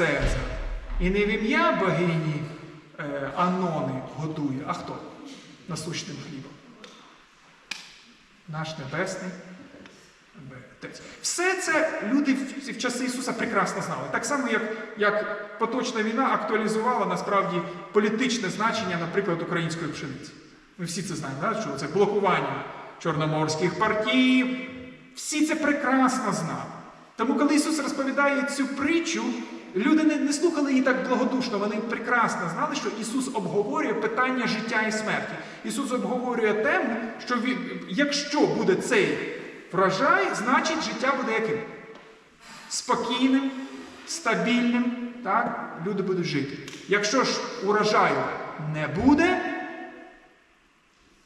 Цезар. І не в ім'я богині е, Анони годує, а хто? Насущним хлібом. Наш Небесний Отець. Все це люди в, часи Ісуса прекрасно знали. Так само, як, як поточна війна актуалізувала насправді політичне значення, наприклад, української пшениці. Ми всі це знаємо, да? що це блокування чорноморських партій. Всі це прекрасно знали. Тому, коли Ісус розповідає цю притчу, люди не, не слухали її так благодушно, вони прекрасно знали, що Ісус обговорює питання життя і смерті. Ісус обговорює тему, що він, якщо буде цей врожай, значить життя буде яким? Спокійним, стабільним, так? люди будуть жити. Якщо ж урожаю не буде,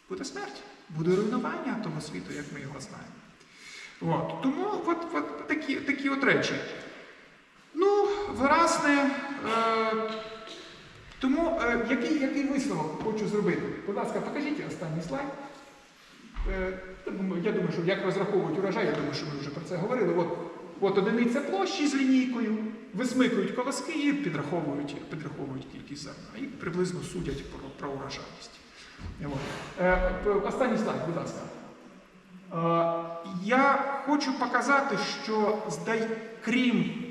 буде смерть, буде руйнування того світу, як ми його знаємо. От. Тому от, от такі, такі от речі. Ну, власне, е, тому е, який, який висновок хочу зробити? Будь ласка, покажіть останній слайд. Е, я думаю, що як розраховують урожай, я думаю, що ми вже про це говорили. От, от одиниця площі з лінійкою, висмикують колоски і підраховують, підраховують кількість зерна. І приблизно судять про, про урожайність. Е, останній слайд, будь ласка. Е, я хочу показати, що здай, крім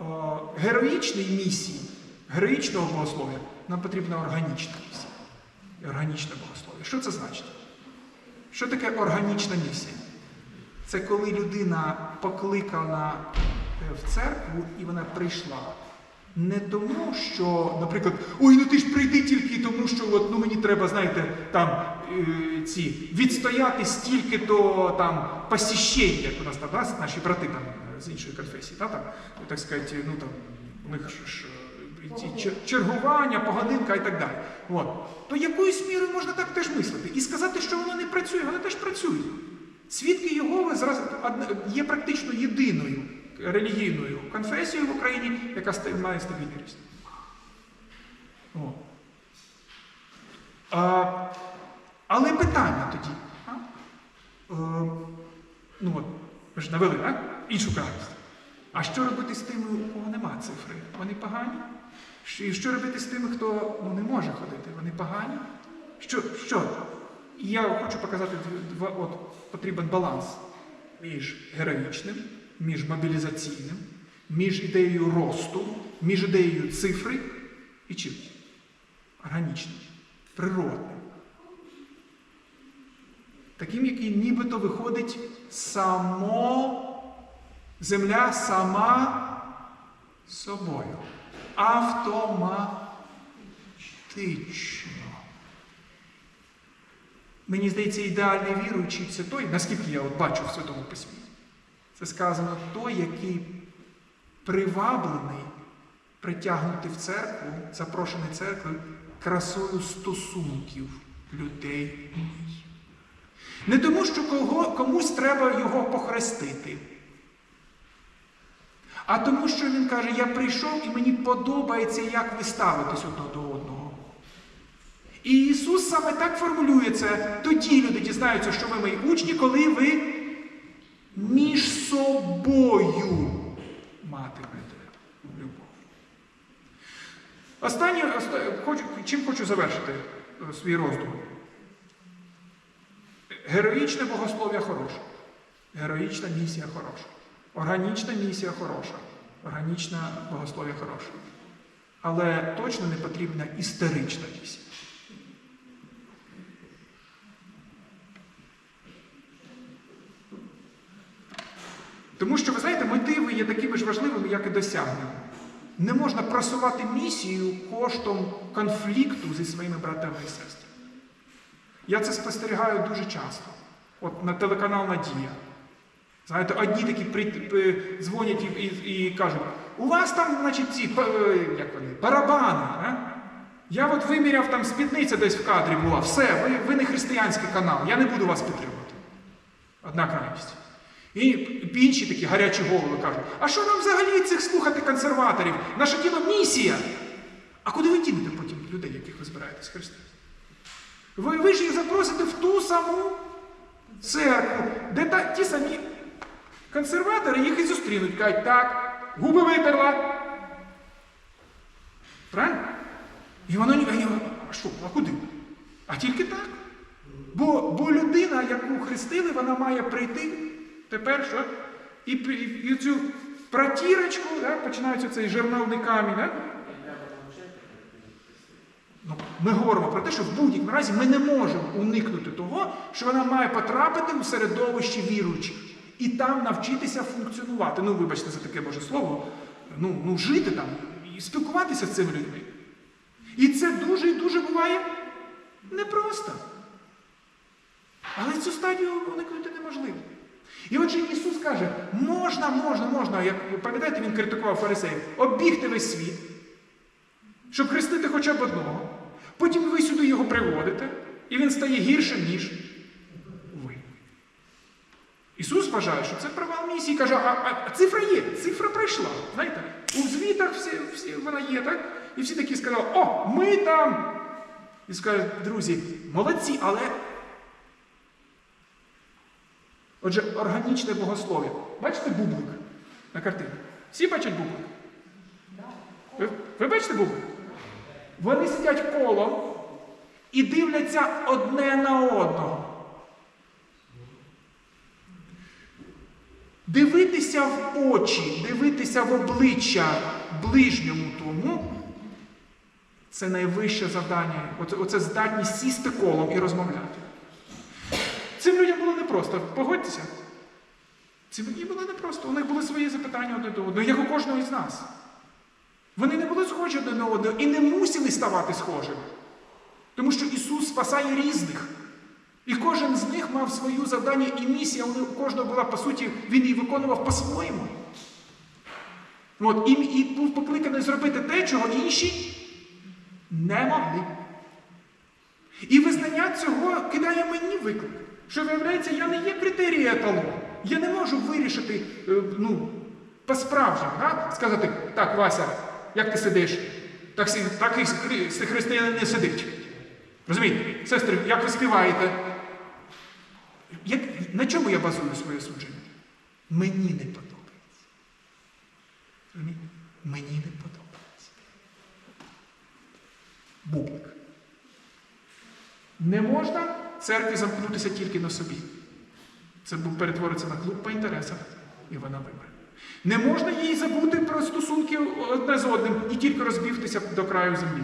е, героїчної місії, героїчного богослов'я, нам потрібна органічна місія. І Органічне богослов'я. Що це значить? Що таке органічна місія? Це коли людина покликана е, в церкву і вона прийшла. Не тому, що, наприклад, ой, ну ти ж прийди тільки тому, що от, ну, мені треба, знаєте, там е, ці відстояти стільки-то там посіщень, як у нас там да, наші брати там з іншої конфесії, да, там, так сказати, ну там у них ж, ж е, ці чергування, погодинка і так далі. От. То якоюсь мірою можна так теж мислити. І сказати, що воно не працює, воно теж працює. Свідки Єгови зараз є практично єдиною релігійною конфесією в Україні, яка має стабільний ріст. А, але питання тоді. А? Е, ну от, ви ж навели, а? Іншу крайність. А що робити з тими, у кого нема цифри? Вони погані? І що робити з тими, хто ну, не може ходити? Вони погані? Що? що? І я хочу показати два, от, потрібен баланс між героїчним, між мобілізаційним, між ідеєю росту, між ідеєю цифри і чим? Органічним, природним. Таким, який нібито виходить само, земля сама собою. Автоматично. Мені здається, ідеальний віруючий це той, наскільки я от бачу в Святому Письмі. Це сказано той, який приваблений, притягнутий в церкву, запрошений церквою красою стосунків людей. Не тому, що кого, комусь треба його похрестити. А тому, що він каже, я прийшов і мені подобається, як ви ставитесь одне до одного. І Ісус саме так формулює це. Тоді люди дізнаються, що ви мої учні, коли ви між собою матимете любов. Останнє, оста- хочу, чим хочу завершити е, свій роздум. Героїчне богослов'я хороше. Героїчна місія хороша. Органічна місія хороша. Органічне богослов'я хороше. Але точно не потрібна історична місія. Тому що, ви знаєте, мотиви є такими ж важливими, як і досягнення. Не можна просувати місію коштом конфлікту зі своїми братами і сестрами. Я це спостерігаю дуже часто. От на телеканал Надія. Знаєте, одні такі дзвонять і, і, і кажуть, у вас там, значить, ці е, як вони, барабани. А? Я от виміряв там спідниця десь в кадрі була. Все, ви, ви не християнський канал, я не буду вас підтримувати. Одна крайність. І інші такі гарячі голови кажуть, а що нам взагалі цих слухати консерваторів? Наше діло місія. А куди ви дінете потім людей, яких ви збираєтесь хрестити? Ви, ви ж їх запросите в ту саму церкву, де та, ті самі консерватори їх і зустрінуть. Кажуть, так, губи витерла, Правильно? І воно ні- а що, а куди? А тільки так. Бо, бо людина, яку хрестили, вона має прийти тепер що? І, пі- і, цю протірочку, да, починається цей жерновний камінь. Да? Ну, ми говоримо про те, що в будь-якому разі ми не можемо уникнути того, що вона має потрапити у середовище віруючих і там навчитися функціонувати. Ну, вибачте за таке Боже слово, ну, ну жити там і спілкуватися з цими людьми. І це дуже і дуже буває непросто. Але цю стадію уникнути неможливо. І отже Ісус каже, можна, можна, можна, як пам'ятаєте, він критикував фарисеїв, оббігти весь світ, щоб хрестити хоча б одного. Потім ви сюди його приводите, і він стає гіршим, ніж. Ісус вважає, що це провал місії. Каже, а, а, цифра є, цифра пройшла. Знаєте, у звітах всі, всі, вона є, так? І всі такі сказали, о, ми там. І скажуть, друзі, молодці, але. Отже, органічне богослов'я. Бачите бублик на картині? Всі бачать бублик? Ви, ви бачите бублик? Вони сидять колом і дивляться одне на одного. Дивитися в очі, дивитися в обличчя ближньому тому це найвище завдання. Оце, здатність сісти колом і розмовляти. Цим людям було непросто, погодьтеся. Цим людям було непросто. У них були свої запитання одне до одного, як у кожного із нас. Вони не були схожі один на одного і не мусили ставати схожими. Тому що Ісус спасає різних. І кожен з них мав свою завдання і місія, у кожного була, по суті, він її виконував по-своєму. От, і, і був покликаний зробити те, чого інші не могли. І визнання цього кидає мені виклик. Що виявляється, я не є критерій еталон. Я не можу вирішити, е, ну, по-справжньому, да? сказати, так, Вася, як ти сидиш? Так, так і християнин не сидить. Розумієте? Сестри, як ви співаєте? Як, на чому я базую своє судження? Мені не подобається. Мені не подобається. Бублик. Не можна церкві замкнутися тільки на собі. Це перетвориться на клуб по інтересах, і вона вибере. Не можна їй забути про стосунки одне з одним і тільки розбігтися до краю землі.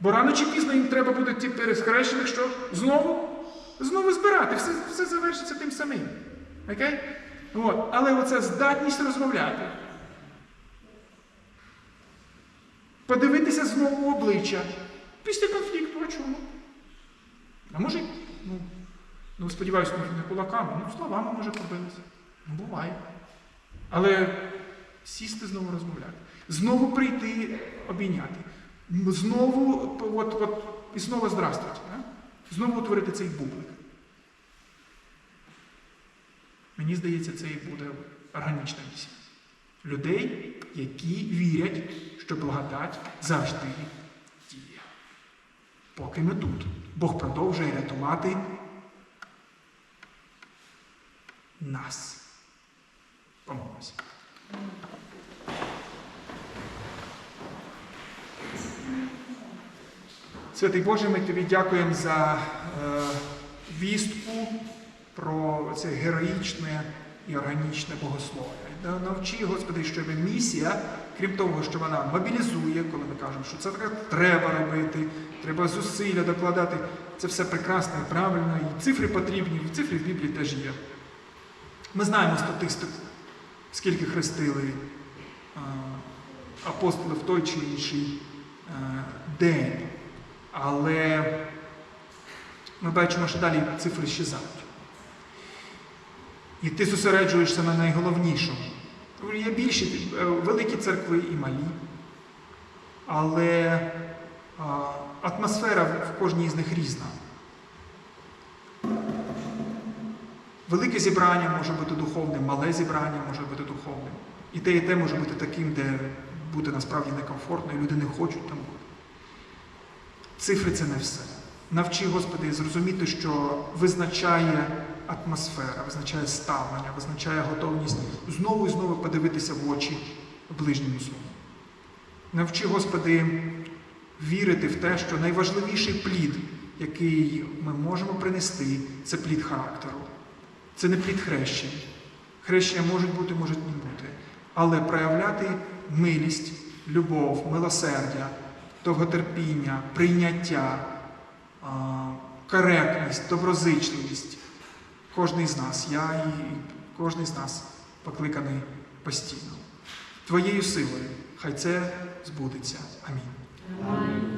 Бо рано чи пізно їм треба буде ті пересхрещених, що знову, знову збирати. Все, все завершиться тим самим. Окей? От. Але оця здатність розмовляти. Подивитися знову обличчя. Після конфлікту, а чому? А може, ну, ну сподіваюся, не кулаками, ну словами може побилися. Ну, буває. Але сісти знову розмовляти. Знову прийти обійняти. Знову от, от, і знову здравствуйте. Да? Знову утворити цей бублик. Мені здається, це і буде органічна місія. Людей, які вірять, що благодать завжди діє. Поки ми тут. Бог продовжує рятувати нас. Помолимося. Святий Боже, ми тобі дякуємо за е, вістку про це героїчне і органічне богослов'я. Навчи, Господи, щоб місія, крім того, що вона мобілізує, коли ми кажемо, що це так треба робити, треба зусилля докладати. Це все прекрасно і правильно, і цифри потрібні, і цифри в Біблії теж є. Ми знаємо статистику, скільки хрестили апостоли в той чи інший день. Але ми бачимо, що далі цифри щезають. І ти зосереджуєшся на найголовнішому. Є більші е, великі церкви і малі. Але атмосфера в кожній з них різна. Велике зібрання може бути духовним, мале зібрання може бути духовним. І те, і те може бути таким, де бути насправді некомфортно, і люди не хочуть там бути. Цифри це не все. Навчи, Господи, зрозуміти, що визначає атмосфера, визначає ставлення, визначає готовність знову і знову подивитися в очі ближньому своєму. Навчи, Господи, вірити в те, що найважливіший плід, який ми можемо принести, це плід характеру. Це не плід хрещення. Хрещення можуть бути, можуть не бути. Але проявляти милість, любов, милосердя, довготерпіння, прийняття, коректність, доброзичливість. Кожний з нас, я і кожний з нас покликаний постійно. Твоєю силою, хай це збудеться. Амінь. Амінь.